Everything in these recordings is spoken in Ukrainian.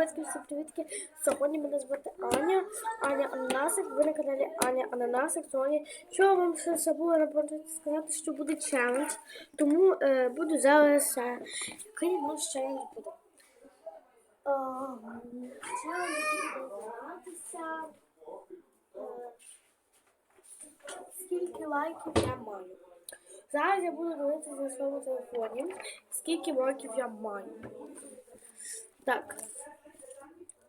Ребятки, всі привітки. Сьогодні мене звати Аня. Аня Ананасик. Ви на каналі Аня Ананасик. Сьогодні що вам ще забула на сказати, що буде челендж. Тому е, буду зараз. Е, який у нас челендж буде? Е, челендж буде е, Скільки лайків я маю? Зараз я буду дивитися на своєму телефоні, скільки лайків я маю. Так.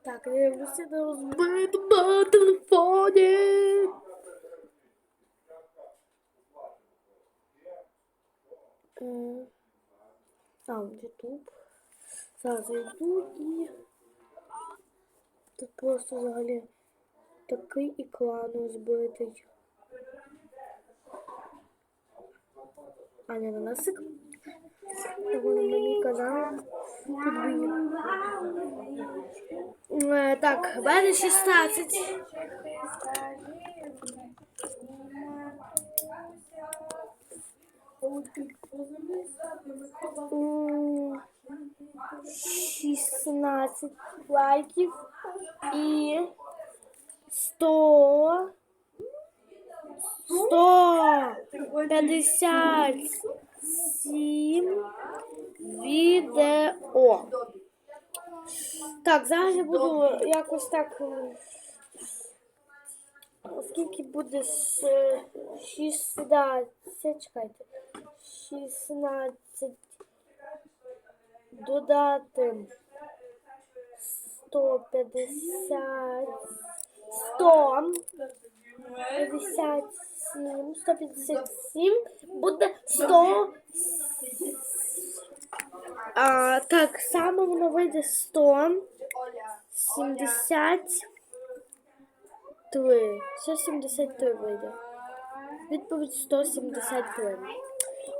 Так, дивлюся на розбитому телефоні. А, Ютуб. Зараз зайду і тут просто взагалі такий екран розбитий. Аня Нанасик. Тому на мій канал. Підбій. Е, Так, в мене 16. М, 16 лайків і 100 157 відео. Так, зараз я буду якось так. е, Скільки буде з е, 16, чекайте, 16 додати 150, 100, 57, 157, буде 100, а, так само воно вийде 100, 73, 173 вийде. Відповідь 173.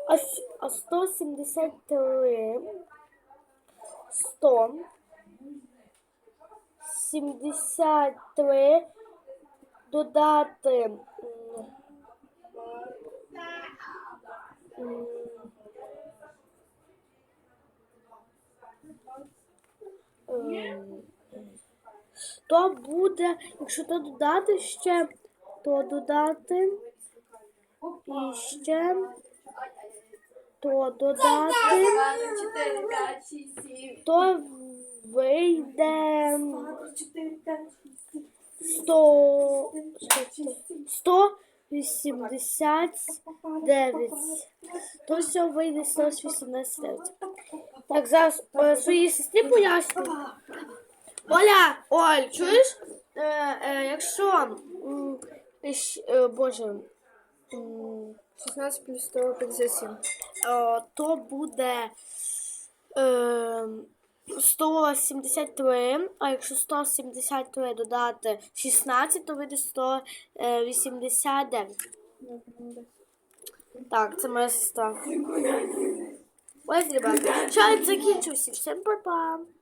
С- а 173, 100, 73 додати то буде, якщо то додати ще, то додати і ще, то додати, 4, 5, 6, 7. то вийде 4, 5, 100, 189. То все вийде 189. Так, зараз е, своїй сестрі поясню. Оля, Оль, чуєш? Е, е, якщо, м, е, боже, м, 16 плюс 157. е, то буде е, 173, а якщо 173 додати 16, то вийде 189. Так, це моя сестра. Ось, ребята, чай закінчився. Всім па-па.